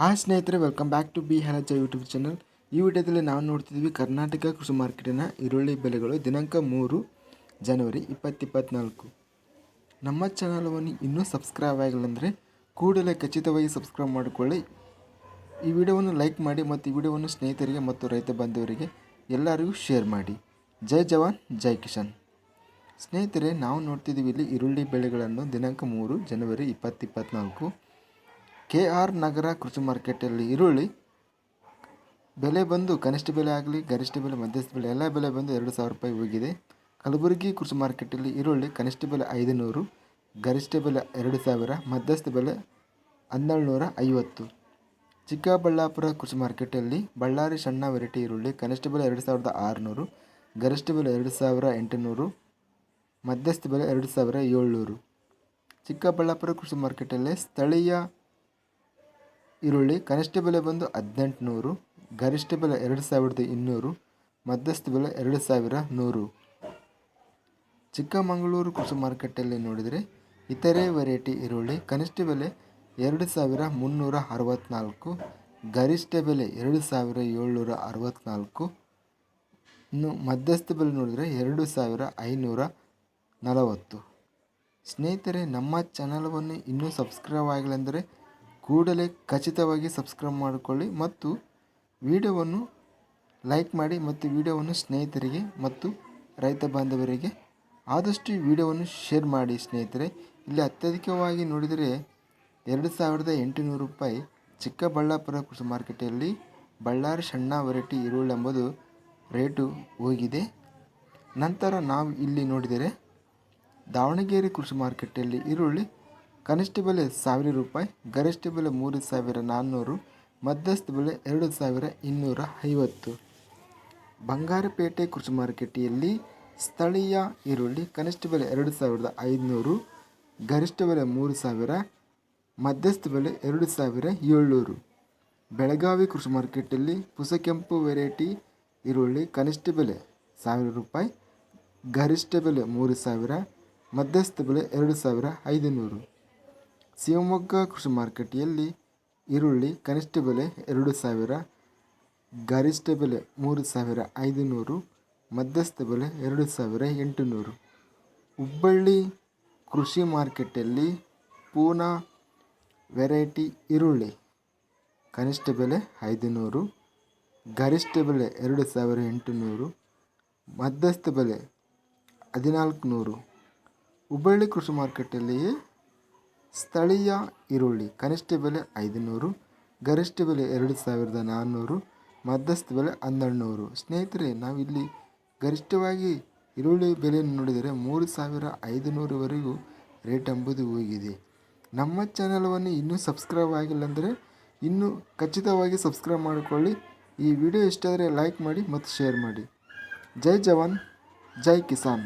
Hi ಸ್ನೇಹಿತರೆ welcome back to ಬಿ ಹಲಜ ಯೂಟ್ಯೂಬ್ ಚಾನಲ್ ಈ ವಿಡಿಯೋದಲ್ಲಿ ನಾವು ನೋಡ್ತಿದ್ವಿ ಕರ್ನಾಟಕ ಕೃಷಿ ಮಾರ್ಕೆಟಿನ ಈರುಳ್ಳಿ ಬೆಲೆಗಳು ದಿನಾಂಕ ಮೂರು ಜನವರಿ ಇಪ್ಪತ್ತಿಪ್ಪತ್ನಾಲ್ಕು. ನಮ್ಮ ಚಾನಲವನ್ನು ಇನ್ನೂ ಸಬ್ಸ್ಕ್ರೈಬ್ ಆಗಿಲ್ಲ ಅಂದರೆ ಕೂಡಲೇ ಖಚಿತವಾಗಿ ಸಬ್ಸ್ಕ್ರೈಬ್ ಮಾಡಿಕೊಳ್ಳಿ. ಈ ವಿಡಿಯೋವನ್ನು ಲೈಕ್ ಮಾಡಿ ಮತ್ತು ಈ ವಿಡಿಯೋವನ್ನು ಸ್ನೇಹಿತರಿಗೆ ಮತ್ತು ರೈತ ಬಾಂಧವರಿಗೆ ಎಲ್ಲರಿಗೂ ಶೇರ್ ಮಾಡಿ. ಜೈ ಜವಾನ್, ಜೈ ಕಿಶನ್ ಸ್ನೇಹಿತರೆ, ನಾವು ನೋಡ್ತಿದ್ದೀವಿ ಇಲ್ಲಿ ಈರುಳ್ಳಿ ಬೆಳೆಗಳನ್ನು ದಿನಾಂಕ ಮೂರು ಜನವರಿ ಇಪ್ಪತ್ತಿಪ್ಪತ್ನಾಲ್ಕು. ಕೆ ಆರ್ ನಗರ ಕೃಷಿ ಮಾರ್ಕೆಟಲ್ಲಿ ಈರುಳ್ಳಿ ಬೆಲೆ ಬಂದು ಕನಿಷ್ಠ ಬೆಲೆ ಆಗಲಿ, ಗರಿಷ್ಠ ಬೆಲೆ, ಮಧ್ಯಸ್ಥ ಬೆಲೆ, ಎಲ್ಲ ಬೆಲೆ ಬಂದು ಎರಡು ಸಾವಿರ ರೂಪಾಯಿ ಹೋಗಿದೆ. ಕಲಬುರಗಿ ಕೃಷಿ ಮಾರ್ಕೆಟಲ್ಲಿ ಈರುಳ್ಳಿ ಕನಿಷ್ಠ ಬೆಲೆ ಐದು ನೂರು ಗರಿಷ್ಠ ಬೆಲೆ ಎರಡು ಸಾವಿರ, ಮಧ್ಯಸ್ಥ ಬೆಲೆ ಹನ್ನೆರಡು ನೂರ ಐವತ್ತು. ಚಿಕ್ಕಬಳ್ಳಾಪುರ ಕೃಷಿ ಮಾರ್ಕೆಟಲ್ಲಿ ಬಳ್ಳಾರಿ ಸಣ್ಣ ವೆರೈಟಿ ಈರುಳ್ಳಿ ಕನಿಷ್ಠ ಬೆಲೆ ಎರಡು ಸಾವಿರದ ಆರುನೂರು, ಗರಿಷ್ಠ ಬೆಲೆ ಎರಡು ಸಾವಿರ ಎಂಟುನೂರು, ಮಧ್ಯಸ್ಥ ಬೆಲೆ ಎರಡು ಸಾವಿರ ಏಳ್ನೂರು. ಚಿಕ್ಕಬಳ್ಳಾಪುರ ಕೃಷಿ ಮಾರ್ಕೆಟಲ್ಲಿ ಸ್ಥಳೀಯ ಈರುಳ್ಳಿ, ಕನಿಷ್ಠ ಬೆಲೆ ಬಂದು ಹದಿನೆಂಟುನೂರು, ಗರಿಷ್ಠ ಬೆಲೆ ಎರಡು ಸಾವಿರದ ಇನ್ನೂರು, ಮಧ್ಯಸ್ಥ ಬೆಲೆ ಎರಡು ಸಾವಿರ ನೂರು. ಚಿಕ್ಕಮಗಳೂರು ಕೃಷಿ ಮಾರುಕಟ್ಟೆಯಲ್ಲಿ ನೋಡಿದರೆ ಇತರೆ ವೆರೈಟಿ ಈರುಳ್ಳಿ ಕನಿಷ್ಠ ಬೆಲೆ ಎರಡು ಸಾವಿರ ಮುನ್ನೂರ ಅರವತ್ತ್ನಾಲ್ಕು ಗರಿಷ್ಠ ಬೆಲೆ ಎರಡು ಸಾವಿರ ಏಳ್ನೂರ ಅರವತ್ತ್ನಾಲ್ಕು ಇನ್ನು ಮಧ್ಯಸ್ಥ ಬೆಲೆ ನೋಡಿದರೆ ಎರಡು ಸಾವಿರ ಐನೂರ ನಲವತ್ತು. ಸ್ನೇಹಿತರೆ, ನಮ್ಮ ಚಾನಲವನ್ನು ಇನ್ನೂ ಸಬ್ಸ್ಕ್ರೈಬ್ ಆಗಿಲ್ಲ ಅಂದರೆ ಕೂಡಲೇ ಖಚಿತವಾಗಿ ಸಬ್ಸ್ಕ್ರೈಬ್ ಮಾಡಿಕೊಳ್ಳಿ ಮತ್ತು ವಿಡಿಯೋವನ್ನು ಲೈಕ್ ಮಾಡಿ ಮತ್ತು ವಿಡಿಯೋವನ್ನು ಸ್ನೇಹಿತರಿಗೆ ಮತ್ತು ರೈತ ಬಾಂಧವರಿಗೆ ಆದಷ್ಟು ವಿಡಿಯೋವನ್ನು ಶೇರ್ ಮಾಡಿ ಸ್ನೇಹಿತರೆ. ಇಲ್ಲಿ ಅತ್ಯಧಿಕವಾಗಿ ನೋಡಿದರೆ ಎರಡು ಸಾವಿರದ ಎಂಟುನೂರು ರೂಪಾಯಿ ಚಿಕ್ಕಬಳ್ಳಾಪುರ ಕೃಷಿ ಮಾರ್ಕೆಟಲ್ಲಿ ಬಳ್ಳಾರಿ ಸಣ್ಣ ವೆರೈಟಿ ಈರುಳ್ಳಿ ಎಂಬುದು ರೇಟು ಹೋಗಿದೆ. ನಂತರ ನಾವು ಇಲ್ಲಿ ನೋಡಿದರೆ ದಾವಣಗೆರೆ ಕೃಷಿ ಮಾರ್ಕೆಟಲ್ಲಿ ಈರುಳ್ಳಿ ಕನಿಷ್ಠ ಬೆಲೆ ಸಾವಿರ ರೂಪಾಯಿ, ಗರಿಷ್ಠ ಬೆಲೆ ಮೂರು ಸಾವಿರ ನಾನ್ನೂರು, ಮಧ್ಯಸ್ಥ ಬೆಲೆ ಎರಡು ಸಾವಿರ ಇನ್ನೂರ ಐವತ್ತು. ಬಂಗಾರಪೇಟೆ ಕೃಷಿ ಮಾರುಕಟ್ಟೆಯಲ್ಲಿ ಸ್ಥಳೀಯ ಈರುಳ್ಳಿ ಕನಿಷ್ಠ ಬೆಲೆ ಎರಡು ಸಾವಿರದ ಐದುನೂರು ಗರಿಷ್ಠ ಬೆಲೆ ಮೂರು ಸಾವಿರ, ಮಧ್ಯಸ್ಥ ಬೆಲೆ ಎರಡು ಸಾವಿರ ಏಳ್ನೂರು. ಬೆಳಗಾವಿ ಕೃಷಿ ಮಾರ್ಕೆಟಲ್ಲಿ ಪುಸಕೆಂಪು ವೆರೈಟಿ ಈರುಳ್ಳಿ ಕನಿಷ್ಠ ಬೆಲೆ ಸಾವಿರ ರೂಪಾಯಿ, ಗರಿಷ್ಠ ಬೆಲೆ ಮೂರು ಸಾವಿರ, ಮಧ್ಯಸ್ಥ ಬೆಲೆ ಎರಡು ಸಾವಿರ ಐದುನೂರು ಶಿವಮೊಗ್ಗ ಕೃಷಿ ಮಾರುಕಟ್ಟೆಯಲ್ಲಿ ಈರುಳ್ಳಿ ಕನಿಷ್ಠ ಬೆಲೆ ಎರಡು ಸಾವಿರ, ಗರಿಷ್ಠ ಬೆಲೆ ಮೂರು ಸಾವಿರ ಐದುನೂರು, ಮಧ್ಯಸ್ಥ ಬೆಲೆ ಎರಡು ಸಾವಿರ ಎಂಟುನೂರು. ಹುಬ್ಬಳ್ಳಿ ಕೃಷಿ ಮಾರ್ಕೆಟಲ್ಲಿ ಪೂನಾ ವೆರೈಟಿ ಈರುಳ್ಳಿ ಕನಿಷ್ಠ ಬೆಲೆ ಐದುನೂರು, ಗರಿಷ್ಠ ಬೆಲೆ ಎರಡು ಸಾವಿರ ಎಂಟುನೂರು, ಮಧ್ಯಸ್ಥ ಬೆಲೆ ಹದಿನಾಲ್ಕು ನೂರು ಹುಬ್ಬಳ್ಳಿ ಕೃಷಿ ಮಾರ್ಕೆಟಲ್ಲಿಯೇ ಸ್ಥಳೀಯ ಈರುಳ್ಳಿ, ಕನಿಷ್ಠ ಬೆಲೆ ಐದುನೂರು, ಗರಿಷ್ಠ ಬೆಲೆ ಎರಡು ಸಾವಿರದ ನಾನ್ನೂರು, ಮಧ್ಯಸ್ಥ ಬೆಲೆ ಹನ್ನೆರಡು ನೂರು ಸ್ನೇಹಿತರೆ, ನಾವಿಲ್ಲಿ ಗರಿಷ್ಠವಾಗಿ ಈರುಳ್ಳಿ ಬೆಲೆಯನ್ನು ನೋಡಿದರೆ ಮೂರು ಸಾವಿರ ಐದುನೂರವರೆಗೂ ರೇಟ್ ಎಂಬುದು ಹೋಗಿದೆ. ನಮ್ಮ ಚಾನಲನ್ನು ಇನ್ನೂ ಸಬ್ಸ್ಕ್ರೈಬ್ ಆಗಿಲ್ಲ ಅಂದರೆ ಇನ್ನೂ ಖಚಿತವಾಗಿ ಸಬ್ಸ್ಕ್ರೈಬ್ ಮಾಡಿಕೊಳ್ಳಿ. ಈ ವಿಡಿಯೋ ಇಷ್ಟ ಆದರೆ ಲೈಕ್ ಮಾಡಿ ಮತ್ತು ಶೇರ್ ಮಾಡಿ. ಜೈ ಜವಾನ್, ಜೈ ಕಿಸಾನ್.